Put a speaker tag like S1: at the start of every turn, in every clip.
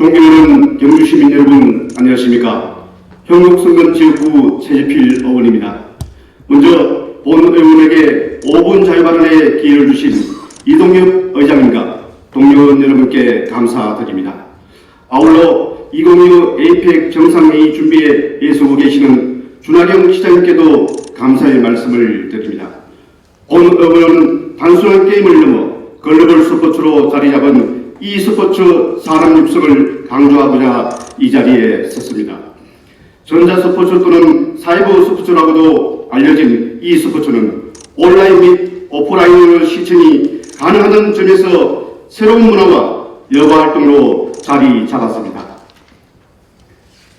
S1: 존경하는 경주 시민 여러분 안녕하십니까? 경북성면 지역구 최지필 의원입니다. 먼저 본 의원에게 5분 자유발언의 기회를 주신 이동엽 의장님과 동료원 여러분께 감사드립니다. 아울러 2025 APEC 정상회의 준비에 애쓰고 계시는 준하경 시장님께도 감사의 말씀을 드립니다. 본 의원은 단순한 게임을 넘어 글로벌 스포츠로 자리 잡은 이 스포츠 산업 육성을 강조하고자 이 자리에 섰습니다. 전자 스포츠 또는 사이버 스포츠라고도 알려진 이 스포츠는 온라인 및 오프라인으로 시청이 가능하던 점에서 새로운 문화와 여가 활동으로 자리 잡았습니다.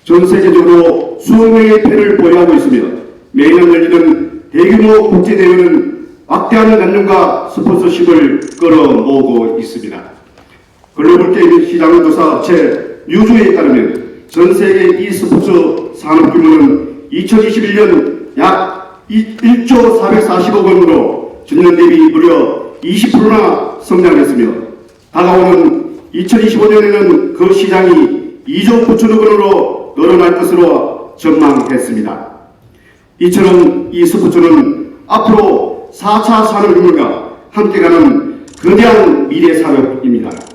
S1: 전 세계적으로 수억 명의 팬을 보유하고 있으며 매년 열리는 대규모 국제 대회는 막대한 관념과 스포츠십을 끌어모으고 있습니다. 글로벌 게임 시장 조사 업체 뉴즈에 따르면 전 세계 e스포츠 산업 규모는 2021년 약 1조 440억 원으로 전년 대비 무려 20%나 성장했으며 다가오는 2025년에는 그 시장이 2조 9천억 원으로 늘어날 것으로 전망했습니다. 이처럼 이 스포츠는 앞으로 4차 산업혁명과 함께 가는 거대한 미래 산업입니다.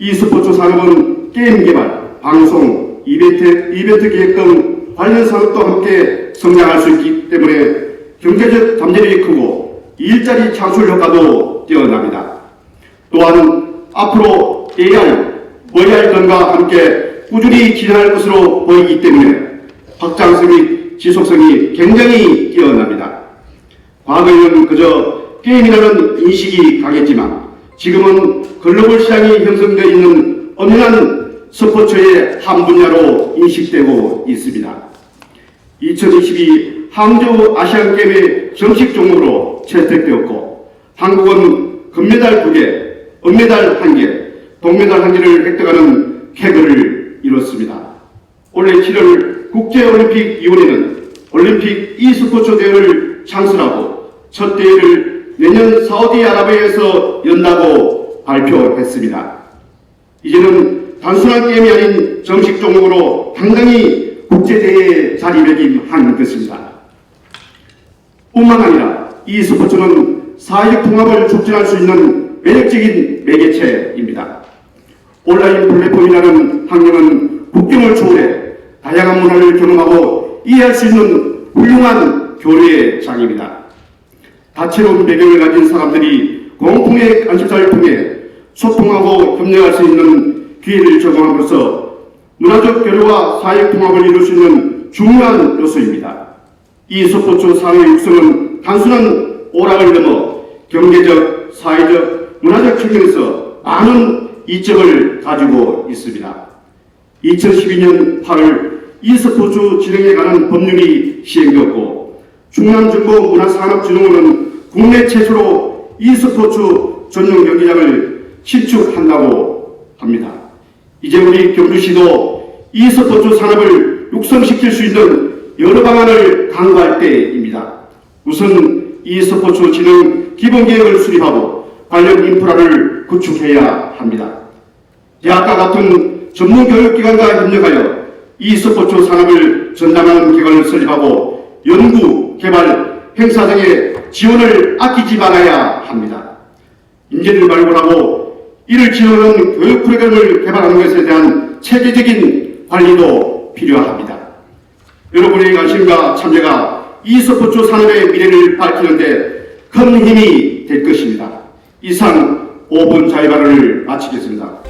S1: 이 스포츠 산업은 게임 개발, 방송, 이벤트, 이벤트 기획 등 관련 산업도 함께 성장할 수 있기 때문에 경제적 잠재력이 크고 일자리 창출 효과도 뛰어납니다. 또한 앞으로 AI, VR 등과 함께 꾸준히 진화할 것으로 보이기 때문에 확장성이 지속성이 굉장히 뛰어납니다. 과거에는 그저 게임이라는 인식이 강했지만 지금은 글로벌 시장이 형성되어 있는 엄연한 스포츠의 한 분야로 인식되고 있습니다. 2022 항저우 아시안 게임의 정식 종목으로 채택되었고 한국은 금메달 2개, 은메달 1개, 동메달 1개를 획득하는 쾌거를 이뤘습니다. 올해 7월 국제올림픽위원회는 올림픽 e스포츠 대회를 창설하고 첫 대회를 내년 사우디아라비아에서 연다고 발표했습니다. 이제는 단순한 게임이 아닌 정식 종목으로 당당히 국제대회에 자리매김한 것입니다. 뿐만 아니라 이 스포츠는 사회적 통합을 촉진할 수 있는 매력적인 매개체입니다. 온라인 플랫폼이라는 환경은 국경을 초월해 다양한 문화를 경험하고 이해할 수 있는 훌륭한 교류의 장입니다. 다채로운 배경을 가진 사람들이 공통의 관심사를 통해 소통하고 협력할 수 있는 기회를 제공함으로써 문화적 교류와 사회적 통합을 이룰 수 있는 중요한 요소입니다. 이 스포츠 산업 육성은 단순한 오락을 넘어 경제적, 사회적, 문화적 측면에서 많은 이점을 가지고 있습니다. 2012년 8월 e스포츠 진흥에 관한 법률이 시행되었고 충남정보문화산업진흥원은 국내 최초로 e스포츠 전용 경기장을 신축한다고 합니다. 이제 우리 경주시도 e스포츠 산업을 육성시킬 수 있는 여러 방안을 강구할 때입니다. 우선 e스포츠 진흥 기본계획을 수립하고 관련 인프라를 구축해야 합니다. 대학과 같은 전문 교육기관과 협력하여 e스포츠 산업을 전담하는 기관을 설립하고 연구, 개발, 행사 등의 지원을 아끼지 말아야 합니다. 인재를 발굴하고 이를 지원하는 교육 프로그램을 개발하는 것에 대한 체계적인 관리도 필요합니다. 여러분의 관심과 참여가 e스포츠 산업의 미래를 밝히는데 큰 힘이 될 것입니다. 이상 5분 자유발언을 마치겠습니다.